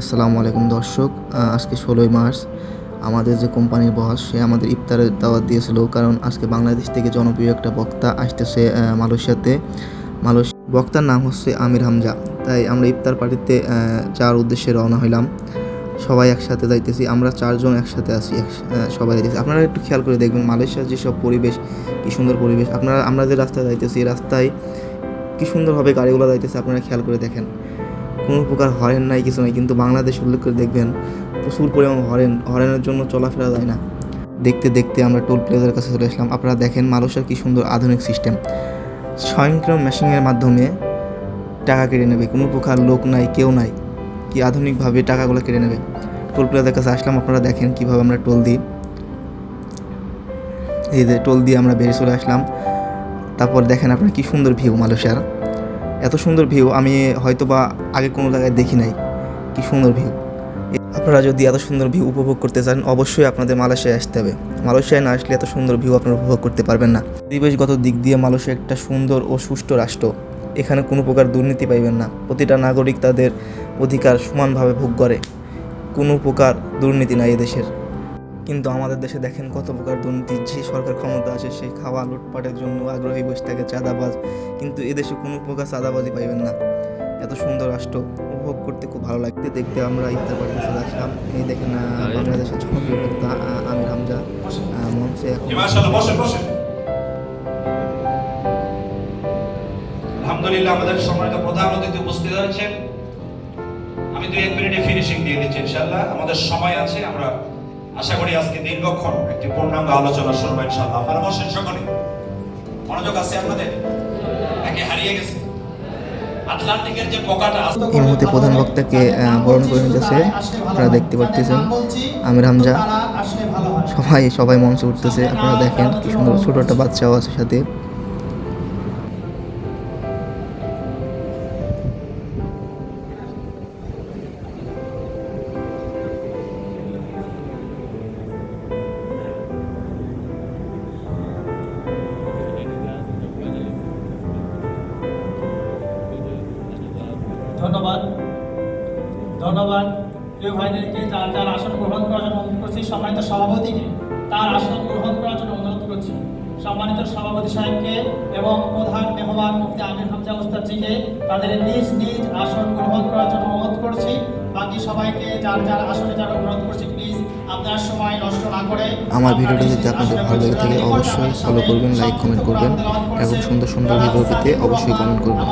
আসসালামু আলাইকুম দর্শক আজকে ষোলোই মার্চ। আমাদের যে কোম্পানির বস, সে আমাদের ইফতারের দাওয়াত দিয়েছিল, কারণ আজকে বাংলাদেশ থেকে জনপ্রিয় একটা বক্তা আসতেছে মালয়েশিয়াতে। মালয়েশিয়া বক্তার নাম হচ্ছে আমির হামজা। তাই আমরা ইফতার পার্টিতে যাওয়ার উদ্দেশ্যে রওনা হইলাম। সবাই একসাথে যাইতেছি, আমরা চারজন একসাথে আছি সবাই যাইতেছি। আপনারা একটু খেয়াল করে দেখবেন, মালয়েশিয়ার যেসব পরিবেশ, কী সুন্দর পরিবেশ, আপনারা আমরা যে রাস্তায় যাইতেছি রাস্তায় কী সুন্দরভাবে গাড়িগুলো যাইতেছে, আপনারা খেয়াল করে দেখেন। কোনো প্রকার হরেন নাই, কিছু নাই। কিন্তু বাংলাদেশ উল্লেখ করে দেখবেন, প্রচুর পরিমাণ হরেন, হরেনের জন্য চলাফেরা যায় না। দেখতে দেখতে আমরা টোল প্লাজার কাছে চলে আসলাম। আপনারা দেখেন মালয়েশিয়ার কি সুন্দর আধুনিক সিস্টেম স্বয়ংক্রিয় মেশিনের মাধ্যমে টাকা কেটে নেবে। কোনো প্রকার লোক নাই, কেউ নাই, কি আধুনিকভাবে টাকাগুলো কেটে নেবে। টোল প্লাজার কাছে আসলাম, আপনারা দেখেন কীভাবে আমরা টোল দিই। এই যে টোল দিয়ে আমরা বেরিয়ে চলে আসলাম। তারপর দেখেন আপনারা কি সুন্দর ভিউ মালয়েশিয়ার। এত সুন্দর ভিউ আমি হয়তো বা আগে কোনো জায়গায় দেখি নাই। কি সুন্দর ভিউ আপনারা যদি এত সুন্দর ভিউ উপভোগ করতে চান, অবশ্যই আপনাদের মালয়েশিয়ায় আসতে হবে। মালয়েশিয়ায় না আসলে এত সুন্দর ভিউ আপনারা উপভোগ করতে পারবেন না। পরিবেশগত দিক দিয়ে মালয়েশিয়া একটা সুন্দর ও সুষ্ঠু রাষ্ট্র। এখানে কোনো প্রকার দুর্নীতি পাইবেন না। প্রতিটা নাগরিক তাদের অধিকার সমানভাবে ভোগ করে। কোনো প্রকার দুর্নীতি নাই এদেশের কিন্তু আমাদের দেশে দেখেন কত প্রকার দুর্নীতি যে সরকার ক্ষমতা আছে সে খাওয়া লুটপাটের জন্য আগ্রহী বসে থাকে চাঁদাবাজ। কিন্তু এদেশে কোনো প্রকার চাঁদাবাজি পাইবেন না। এত সুন্দর রাষ্ট্র উপভোগ করতে খুব ভালো লাগতে দেখতে আমরা ইফতার পার্টিতে চলে আসলাম। এই দেখেন বাংলাদেশের জনপ্রিয় বক্তা আহ, আমির হামজা মঞ্চে এখন আলহামদুলিল্লাহ আমাদের সম্মানিত প্রধান অতিথি উপস্থিত হয়েছেন। আমি দুই এক মিনিটে ফিনিশিং দিয়ে দিচ্ছি ইনশাআল্লাহ। আমাদের সময় আছে আমরা আশা করি আজকে দীর্ঘক্ষণ একটি পূর্ণাঙ্গ আলোচনা শুনব ইনশাল্লাহ বসেন সকলে। মনোযোগ আছে আপনাদের? হারিয়ে গেছে। এই মুহূর্তে প্রধান বক্তাকে বরণ করে নিতেছে আপনারা দেখতে পাচ্ছেন আমির হামজা। সবাই সবাই মঞ্চে উঠতেছে। আপনারা দেখেন কি সুন্দর ছোট একটা বাচ্চাও আছে সাথে। ধন্যবাদ। প্রিয় ভাইদেরকে যার যার আসন গ্রহণ করার জন্য অনুরোধ করছি সম্মানিত সভাপতিকে তার আসন গ্রহণ করার জন্য অনুরোধ করছি। সম্মানিত সভাপতি সাহেবকে এবং প্রধান মেহমান মুফতি আমির হামজা উস্তাদজিকে তাদের নিজ নিজ আসন গ্রহণ করার জন্য অনুরোধ করছি। বাকি সবাইকে যার যার আসনে যারা অনুরোধ করছি প্লিজ আপনার সময় নষ্ট না করে আমার ভিডিওটা যদি আপনাদের ভালো লেগে থাকে অবশ্যই ফলো করবেন লাইক কমেন্ট করবেন এবং সুন্দর সুন্দর ভিডিও পেতে অবশ্যই কমেন্ট করবেন।